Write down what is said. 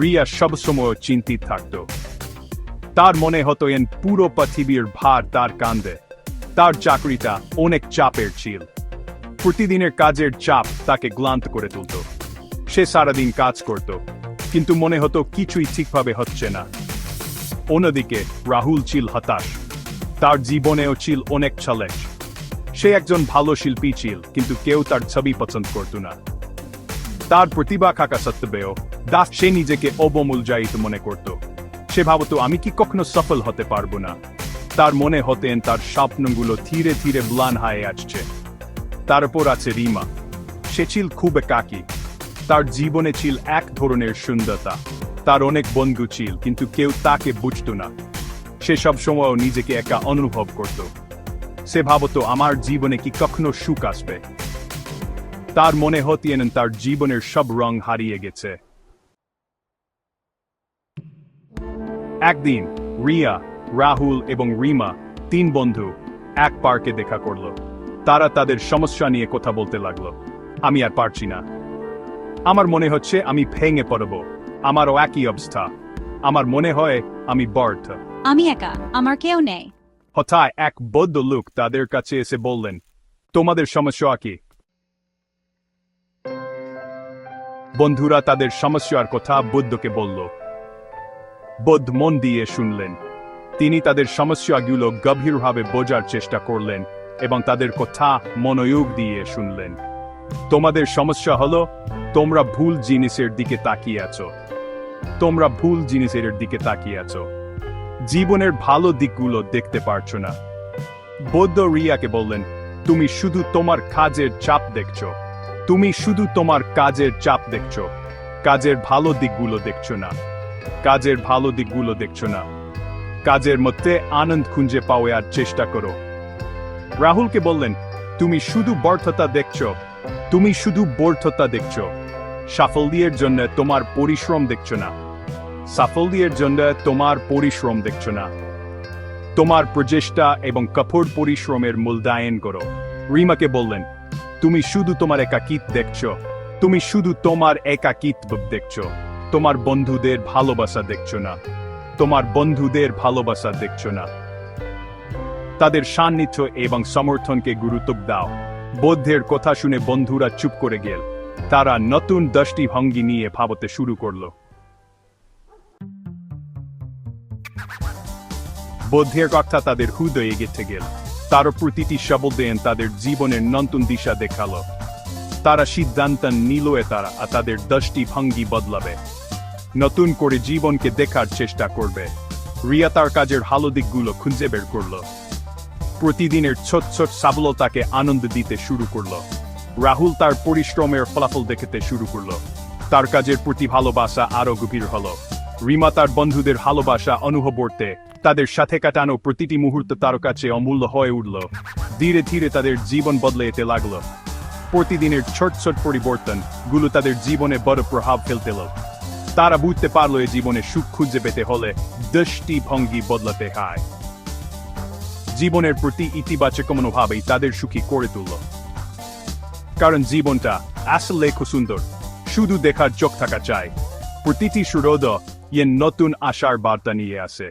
রিয়া সবসময় চিন্তিত থাকত। তার মনে হতো এন পুরো পৃথিবীর ভার তার কান্দে তার চাকরিটা অনেক চাপের ছিল। প্রতিদিনের কাজের চাপ তাকে ক্লান্ত করে তুলত। সে সারাদিন কাজ করত, কিন্তু মনে হতো কিছুই ঠিকভাবে হচ্ছে না। অন্যদিকে রাহুল ছিল হতাশ। তার জীবনেও ছিল অনেক ছলেক সে একজন ভালো শিল্পী ছিল, কিন্তু কেউ তার ছবি পছন্দ করত না। তার প্রতিভা থাকা সত্ত্বেও দাস সে নিজেকে অবমূল্যায়িত মনে করত। সে ভাবত, আমি কি কখনো সফল হতে পারব না? তার মনে হতেন তার স্বপ্নগুলো ধীরে ধীরে ম্লান হয়ে আসছে। তার উপর আছে রিমা। সে ছিল খুব একাকী তার জীবনে ছিল এক ধরনের সুন্দরতা। তার অনেক বন্ধু ছিল, কিন্তু কেউ তাকে বুঝতো না। সে সব সময় নিজেকে একা অনুভব করত। সে ভাবত, আমার জীবনে কি কখনো সুখ আসবে? তার মনে হতেন তার জীবনের সব রং হারিয়ে গেছে। একদিন রিয়া রাহুল এবং রিমা তিন বন্ধু এক পার্কে দেখা করল। তারা তাদের সমস্যা নিয়ে কথা বলতে লাগল। আমি আর পারছি না। আমার মনে হচ্ছে আমি ভেঙে পড়ব। আমারও একই অবস্থা। আমার মনে হয় আমি বর্থ। আমি একা আমার কেউ নেই। হঠাৎ এক বৌদ্ধ লোক তাদের কাছে এসে বললেন তোমাদের সমস্যা কি? বন্ধুরা তাদের সমস্যার কথা বুদ্ধকে বলল। বুদ্ধ মন দিয়ে শুনলেন। তিনি তাদের সমস্যাগুলো গভীরভাবে বোঝার চেষ্টা করলেন এবং তাদের কথা মনোযোগ দিয়ে শুনলেন। তোমাদের সমস্যা হলো, তোমরা ভুল জিনিসের দিকে তাকিয়ে আছো। তোমরা ভুল জিনিসের দিকে তাকিয়ে আছো। জীবনের ভালো দিকগুলো দেখতে পারছ না। বৌদ্ধ রিয়াকে বললেন, তুমি শুধু তোমার কাজের চাপ দেখছ। তুমি শুধু তোমার কাজের চাপ দেখছ। কাজের ভালো দিকগুলো দেখছ না। কাজের ভালো দিকগুলো দেখছ না। কাজের মধ্যে আনন্দ খুঁজে পাওয়ার চেষ্টা করো। রাহুলকে বললেন, তুমি শুধু ব্যর্থতা দেখছ। তুমি শুধু ব্যর্থতা দেখছ। সাফল্যের জন্য তোমার পরিশ্রম দেখছ না। সাফল্যের জন্য তোমার পরিশ্রম দেখছ না। তোমার প্রচেষ্টা এবং কঠোর পরিশ্রমের মূল্যায়ন করো। রিমাকে বললেন তুমি শুধু তোমার একাকিত দেখছ। তুমি শুধু তোমার একাকিত্ব দেখছ। তোমার বন্ধুদের ভালোবাসা দেখছ না। তোমার বন্ধুদের ভালোবাসা দেখছ না। তাদের সান্নিধ্য এবং সমর্থনকে গুরুত্ব দাও। বৌদ্ধের কথা শুনে বন্ধুরা চুপ করে গেল। তারা নতুন দৃষ্টিভঙ্গি নিয়ে ভাবতে শুরু করল। বৌদ্ধের কথা তাদের হৃদয়ে গেঁথে গেল। তার প্রতিটি শব্দ দেন তাদের জীবনের নতুন দিশা দেখাল। তারা সিদ্ধান্ত নিল এ তারা, আর তাদের দৃষ্টিভঙ্গি বদলাবে। নতুন করে জীবনকে দেখার চেষ্টা করবে। রিয়া তার কাজের ভালো দিকগুলো খুঁজে বের করল। প্রতিদিনের ছোট ছোট সাবলতাকে আনন্দ দিতে শুরু করল। রাহুল তার পরিশ্রমের ফলাফল দেখতে শুরু করল। তার কাজের প্রতি ভালোবাসা আরও গভীর হলো। রিমা তার বন্ধুদের ভালোবাসা অনুভব করতে, তাদের সাথে কাটানো প্রতিটি মুহূর্ত তার কাছে অমূল্য হয়ে উঠল। ধীরে ধীরে তাদের জীবন বদলে যেতে লাগল। প্রতিদিনের ছোট ছোট পরিবর্তনগুলো তাদের জীবনে বড় প্রভাব ফেলতে। তারা বুঝতে পারল এই জীবনে সুখ খুঁজে পেতে হলে দৃষ্টিভঙ্গি বদলাতে হয়। জীবনের প্রতি ইতিবাচক মনোভাবেই তাদের সুখী করে তুলল। কারণ জীবনটা আসলে খুব সুন্দর। শুধু দেখার চোখ থাকা চাই। প্রতিটি সুরোদ ইয়ে নতুন আশার বার্তা নিয়ে আসে।